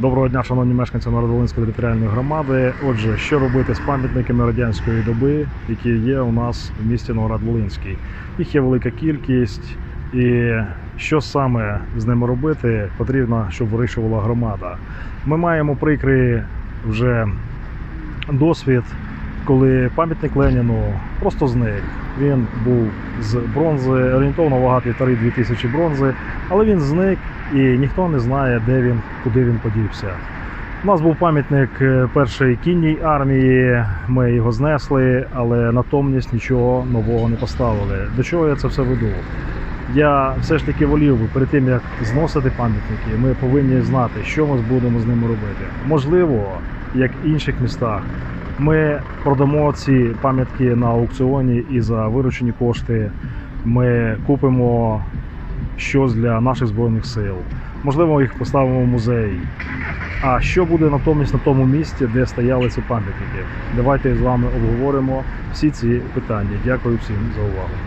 Доброго дня, шановні мешканці Народолинської територіальної громади. Отже, що робити з пам'ятниками радянської доби, які є у нас в місті Новоград-Волинський? Їх є велика кількість, і що саме з ними робити, потрібно, щоб вирішувала громада. Ми маємо прикрий вже досвід, коли пам'ятник Леніну просто зник. Він був з бронзи, орієнтовно вага півтори дві тисячі бронзи, але він зник і ніхто не знає, де він, куди він подівся. У нас був пам'ятник е, першої кінній армії, ми його знесли, але натомість нічого нового не поставили. До чого я це все веду? Я все ж таки волів би перед тим, як зносити пам'ятники, ми повинні знати, що ми будемо з ними робити. Можливо, як в інших містах, ми продамо ці пам'ятки на аукціоні і за виручені кошти ми купимо щось для наших збройних сил. Можливо, їх поставимо в музей. А що буде натомість на тому місці, де стояли ці пам'ятники? Давайте з вами обговоримо всі ці питання. Дякую всім за увагу.